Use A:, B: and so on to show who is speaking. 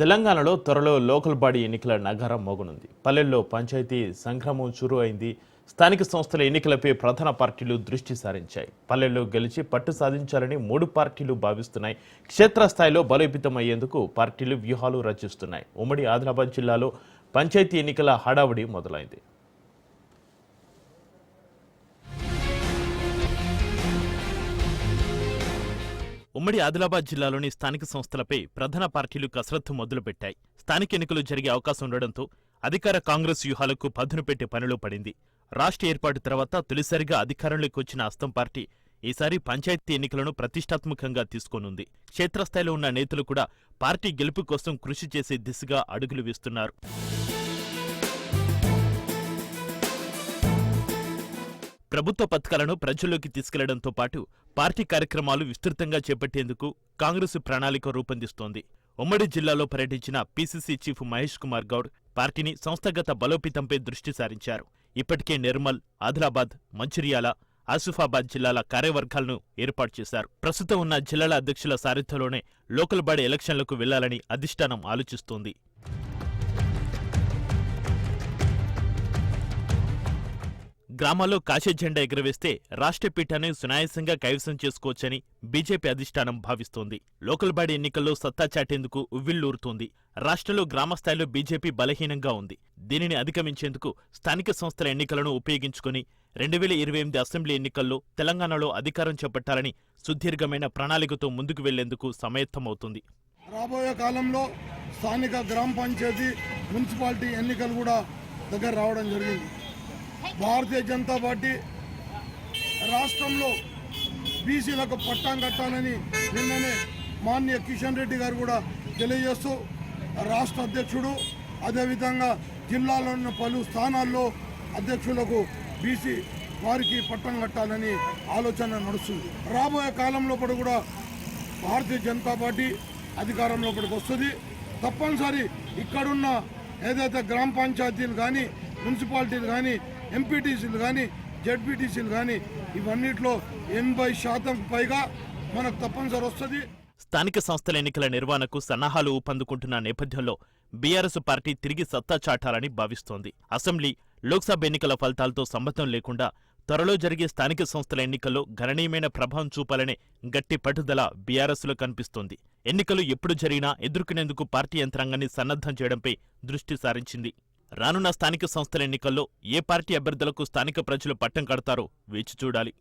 A: తెలంగాణలో త్వరలో local body ఎన్నికల నగరం మోగనుంది. పల్లెల్లో పంచాయతీ సంక్రమం చురు అయింది స్థానిక సంస్థల ఎన్నికలపై ప్రధాన పార్టీలు దృష్టి సారించాయి. పల్లెల్లో గెలిచి పట్టు సాధించాలని మూడు పార్టీలు భావిస్తున్నాయి. క్షేత్రస్థాయిలో బలోపేతం అయ్యేందుకు పార్టీలు వ్యూహాలు రచిస్తున్నాయి. ఉమ్మడి ఆదిలాబాద్ జిల్లాలో పంచాయతీ ఎన్నికల హడావుడి మొదలైంది. ఉమ్మడి ఆదిలాబాద్ జిల్లాలోని స్థానిక సంస్థలపై ప్రధాన పార్టీలు కసరత్తు మొదలుపెట్టాయి. స్థానిక ఎన్నికలు జరిగే అవకాశం ఉండడంతో అధికార కాంగ్రెస్ వ్యూహాలకు పదును పెట్టే పనిలో పడింది. రాష్ట్ర ఏర్పాటు తర్వాత తొలిసారిగా అధికారంలోకి వచ్చిన అస్తం పార్టీ ఈసారి పంచాయతీ ఎన్నికలను ప్రతిష్టాత్మకంగా తీసుకోనుంది. క్షేత్రస్థాయిలో ఉన్న నేతలు కూడా పార్టీ గెలుపు కోసం కృషి చేసే దిశగా అడుగులు వేస్తున్నారు. ప్రభుత్వ పథకాలను ప్రజల్లోకి తీసుకెళ్ళడంతో పాటు పార్టీ కార్యక్రమాలు విస్తృతంగా చేపట్టేందుకు కాంగ్రెస్ ప్రణాళిక రూపొందిస్తోంది. ఉమ్మడి జిల్లాలో పర్యటించిన పీసీసీ చీఫ్ మహేష్ కుమార్ గౌడ్ పార్టీని సంస్థాగత బలోపేతంపై దృష్టి సారించారు. ఇప్పటికే నిర్మల్ ఆదిలాబాద్ మంచిర్యాల ఆసిఫాబాద్ జిల్లాల కార్యవర్గాలను ఏర్పాటు చేశారు. ప్రస్తుతం ఉన్న జిల్లాల అధ్యక్షుల సారథ్యంలోనే లోకల్ బాడీ ఎలక్షన్లకు వెళ్ళాలని అధిష్టానం ఆలోచిస్తోంది. గ్రామాల్లో కాశీ జెండా ఎగురవేస్తే రాష్ట్ర పీఠాన్ని సునాయాసంగా కైవసం చేసుకోవచ్చని బీజేపీ అధిష్టానం భావిస్తోంది. లోకల్ బాడీ ఎన్నికల్లో సత్తా చాటేందుకు ఉవ్విళ్ళూరుతోంది రాష్ట్రంలో గ్రామస్థాయిలో బీజేపీ బలహీనంగా ఉంది. దీనిని అధిగమించేందుకు స్థానిక సంస్థల ఎన్నికలను ఉపయోగించుకుని రెండు వేల ఇరవై ఎనిమిది అసెంబ్లీ ఎన్నికల్లో తెలంగాణలో అధికారం చేపట్టాలని సుదీర్ఘమైన ప్రణాళికతో ముందుకు వెళ్ళేందుకు సమయత్తమవుతుంది.
B: రాబోయే కాలంలో స్థానిక గ్రామ పంచాయతీ మున్సిపాలిటీ ఎన్నికలు కూడా దగ్గర రావడం జరిగింది. భారతీయ జనతా పార్టీ రాష్ట్రంలో బీసీలకు పట్టాం కట్టాలని నిన్ననే మాన్య కిషన్ రెడ్డి గారు కూడా తెలియజేస్తూ రాష్ట్ర అధ్యక్షుడు అదేవిధంగా జిల్లాలో ఉన్న పలు స్థానాల్లో అధ్యక్షులకు బీసీ వారికి పట్టం కట్టాలని ఆలోచన నడుస్తుంది. రాబోయే కాలంలో కూడా భారతీయ జనతా పార్టీ అధికారంలోకి వస్తుంది. తప్పనిసరి ఇక్కడున్న ఏదైతే గ్రామ పంచాయతీలు కానీ మున్సిపాలిటీలు కానీ ఎంపీటీసీలు కానీ జడ్పీటీసీలు కానీ ఇవన్నిట్లో ఎనభై శాతం పైగా మనకు తప్పనిసరి వస్తుంది.
A: స్థానిక సంస్థల ఎన్నికల నిర్వహణకు సన్నాహాలు ఊపందుకుంటున్న నేపథ్యంలో బీఆర్ఎస్ పార్టీ తిరిగి సత్తా చాటాలని భావిస్తోంది. అసెంబ్లీ లోక్సభ ఎన్నికల ఫలితాలతో సంబంధం లేకుండా త్వరలో జరిగే స్థానిక సంస్థల ఎన్నికల్లో గణనీయమైన ప్రభావం చూపాలనే గట్టి పట్టుదల బీఆర్ఎస్లో కనిపిస్తోంది. ఎన్నికలు ఎప్పుడు జరిగినా ఎదుర్కొనేందుకు పార్టీ యంత్రాంగాన్ని సన్నద్ధం చేయడంపై దృష్టి సారించింది. రానున్న స్థానిక సంస్థల ఎన్నికల్లో ఏ పార్టీ అభ్యర్థులకు స్థానిక ప్రజలు పట్టం కడతారో వేచి చూడాలి.